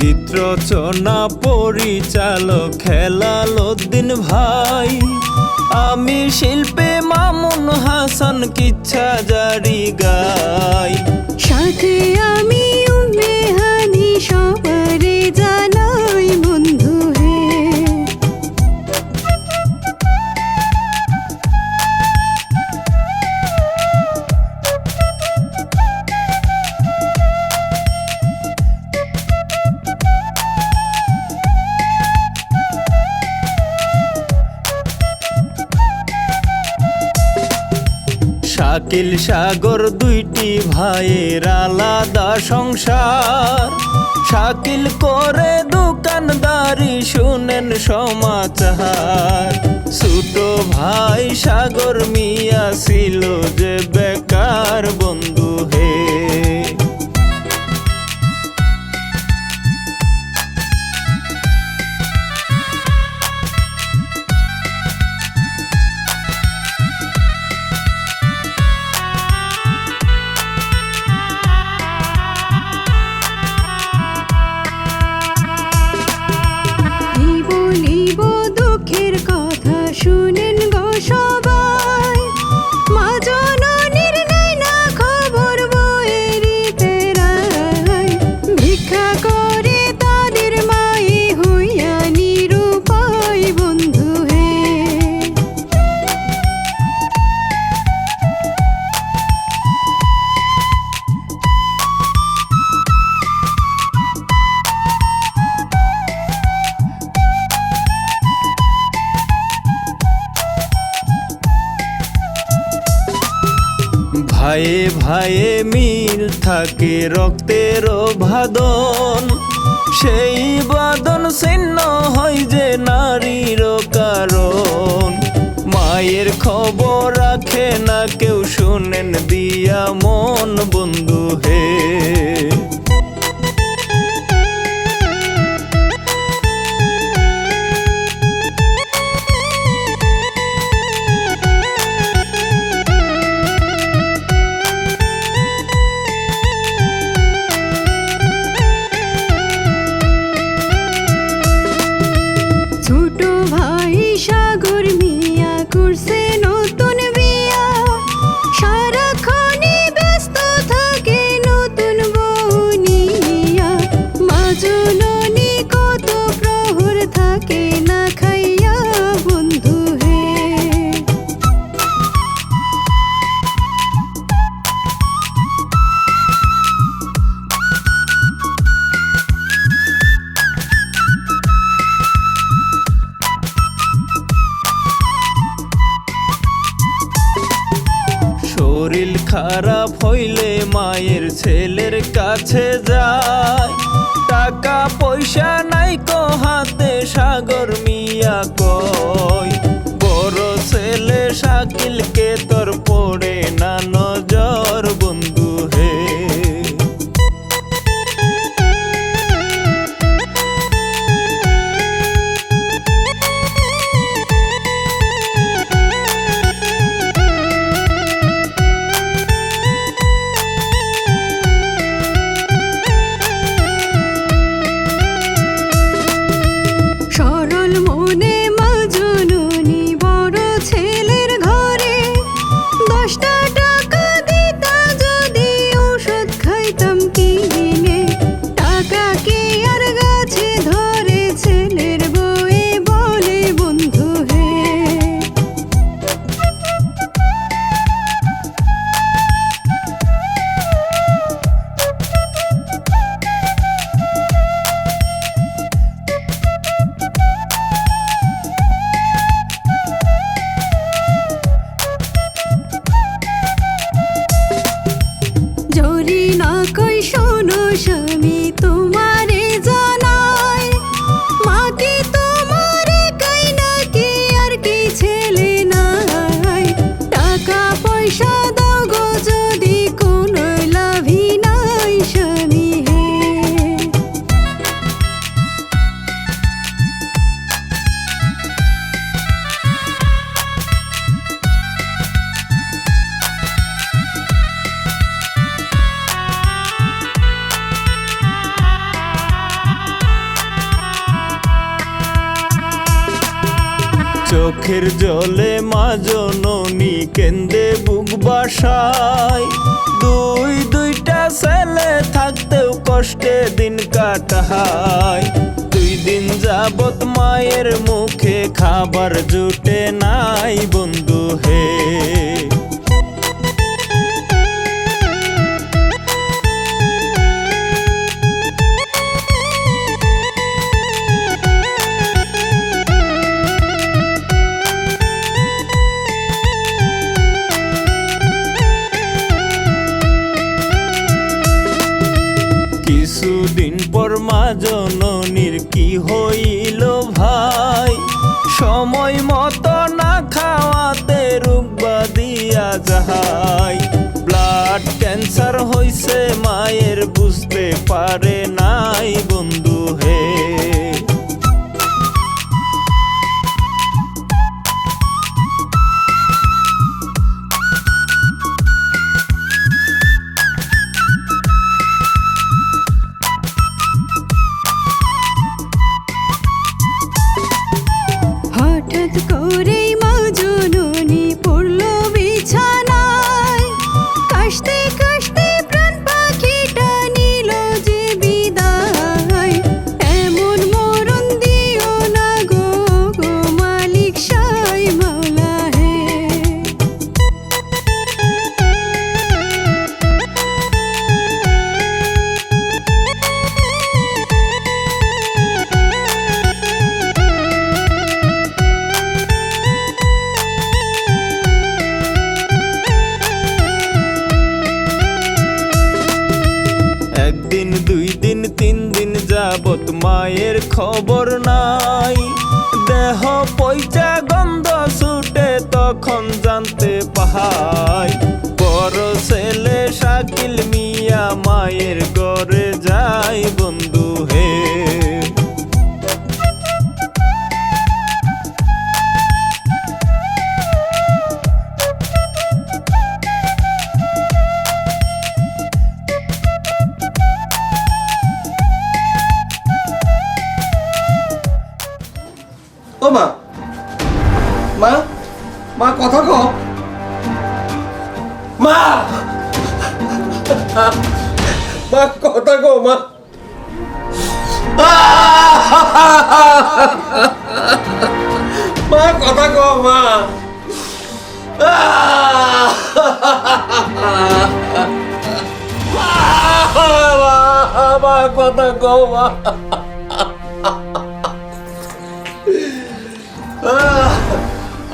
গীত রচনা পরিচালক খেলাল উদ্দিন ভাই। আমি শিল্পে মামুন হাসান কিচ্ছা জারি গাই। সাথে আমি কিল সাগর দুইটি ভাইয়ের আলাদা সংসার। শাকিল করে দোকানদারি, শুনেন সমাচার। ছোট ভাই সাগর মি ভাইয়ে ভাইয়ে মিল থাকে রক্তের ভাদন। সেই বাদন ছিন্ন হয় যে নারীর কারণ। মায়ের খবর রাখে না, কেউ শুনেন দিয়া মন বন্ধু হে। সাগর মিয়া কর চোখের জলে মা জননী কেন্দে বুক বাসায় দুই দুইটা ছেলে থাকতেও কষ্টে দিন কাটায় দুই দিন যাবত মায়ের মুখে খাবার জুটে নাই বন্ধু হে। কিছুদিন পর মা জননীর কি হইল ভাই? সময় মতো না খাওয়াতে রূপবা দিয়া যাহাই। ব্লাড ক্যান্সার হইছে, মায়ের বুঝতে পারে নাই বন্ধু। খবর নাই। দেহ পয়সা গন্ধ ছুটে তখন জানতে পাহাই। বড় ছেলে শাকিল মিয়া মায়ের ঘরে মা কথা কও মা। মা, কথা কও মা।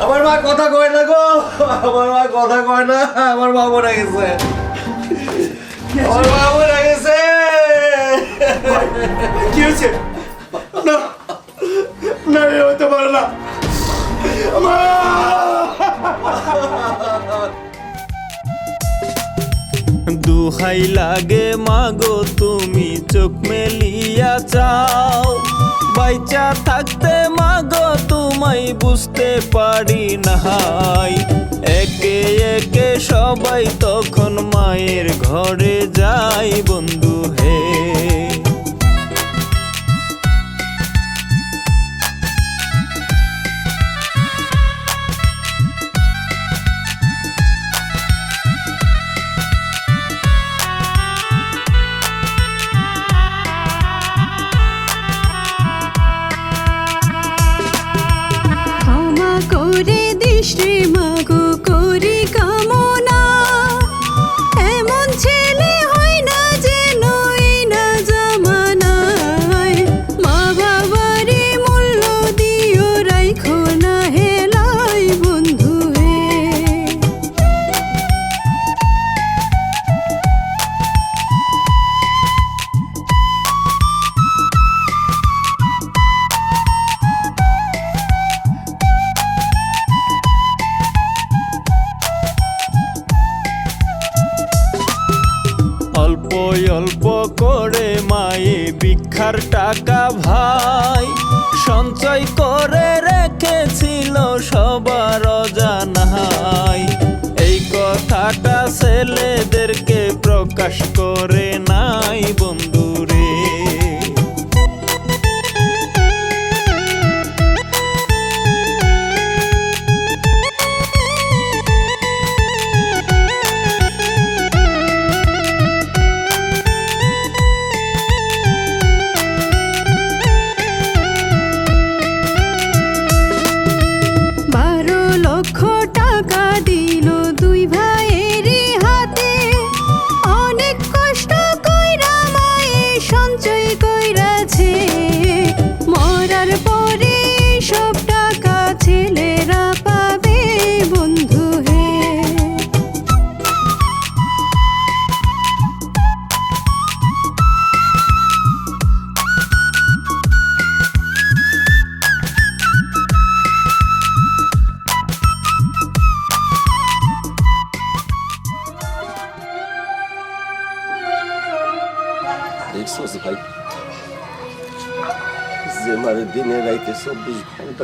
আমার মা কথা কয় না গো। আমার মা কথা কয় না, আমার মা মরে গেছে। আমার মা মরে গেছে কি হয়েছে না না এ হতে পারে না মা দুহাই লাগে মাগো তুমি চোখ মেলিয়া চাও। বাইচা থাকতে মাগো তোমায় বুঝতে পারি নাই। একে একে সবাই তখন মায়ের ঘরে যাই বন্ধু হে। ভিক্ষার টাকা ভাই সঞ্চয় করে রেখেছিল সবার অজানাই এই কথাটা ছেলেদেরকে প্রকাশ করে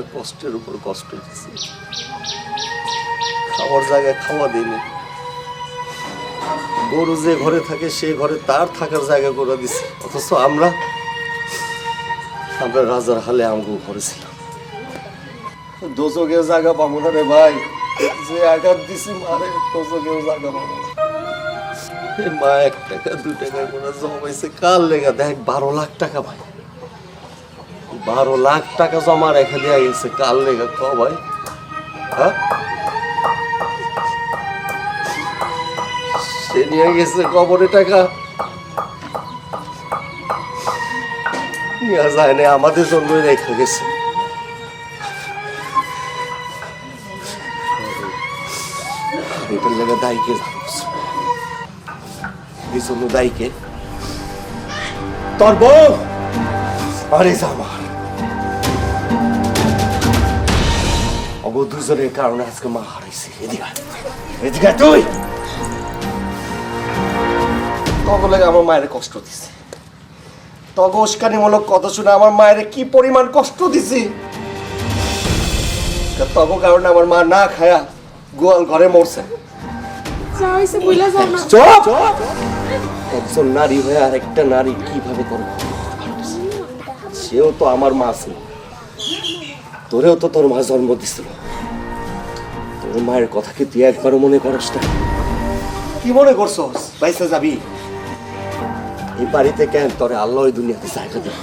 ঘণ্টা কষ্টের উপর কষ্ট দিচ্ছে খাওয়ার জায়গায় খাওয়া দিইনি গরু যে ঘরে থাকে, সে ঘরে তার থাকার জায়গা করে দিছে। অথচ আমরা আমরা রাজার হালে আমগো ঘরে ছিলাম। দোজকেও জায়গা পাবো না রে ভাই। যে আঘাত দিছি মারে দোজকেও জায়গা পাবো মা, এক টাকা দু টাকা করে জমাইছে। কার লেগা? দেখ, বারো লাখ টাকা ভাই। বারো লাখ টাকা জমা রেখে দেওয়া গেছে কাল লেগা ক ভাই? হ্যাঁ? সে নিয়ে গেছে কবরে টাকা। আমাদের জন্যই রেখে গেছে। দায়ী জন্য দায়ী তোর বউ? আরে জামার অব দুজনের কারণে আজকে মা হারাইছে। এদিকে। এদিকে তুই! তখন লাগে আমার মায়ের কষ্ট দিছে। তবে উস্কানিমূলক কথা শুনে আমার মায়ের কি পরিমাণ কষ্ট দিছি। তব কারণে আমার মা না খায়া গোয়াল ঘরে মরছে। একজন নারী হয়ে আর একটা নারী কীভাবে করে সেও তো আমার মা ছিল। তোরেও তো তোর মা জন্ম দিছিল। তোর মায়ের কথা কি তুই একবারও মনে করস না? কি মনে করছস? বাইসা যাবি? এই বাড়িতে কেন তোরে আল্লাহ ওই দুনিয়াতে জায়গা দেবে?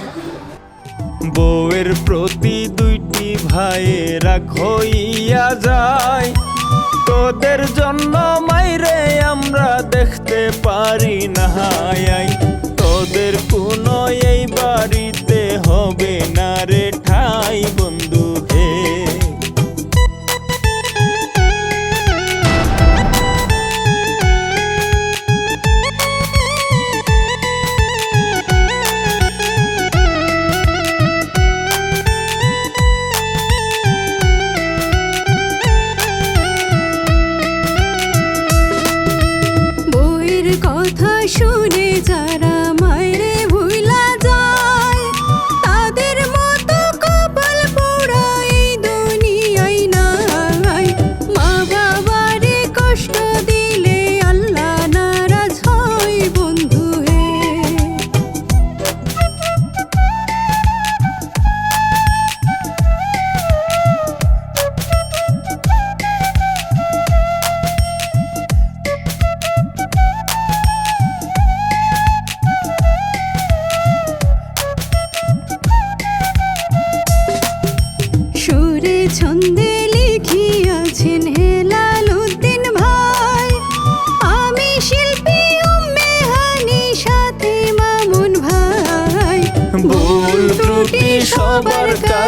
বউয়ের প্রতি দুইটি ভাইয়ের হইয়া যায়। তোদের জন্য মাইরে আমরা দেখতে পারি না তোদের কোনো এই বাড়িতে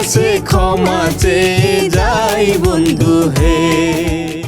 কাছে ক্ষমা চেয়ে যাই বন্ধু হে।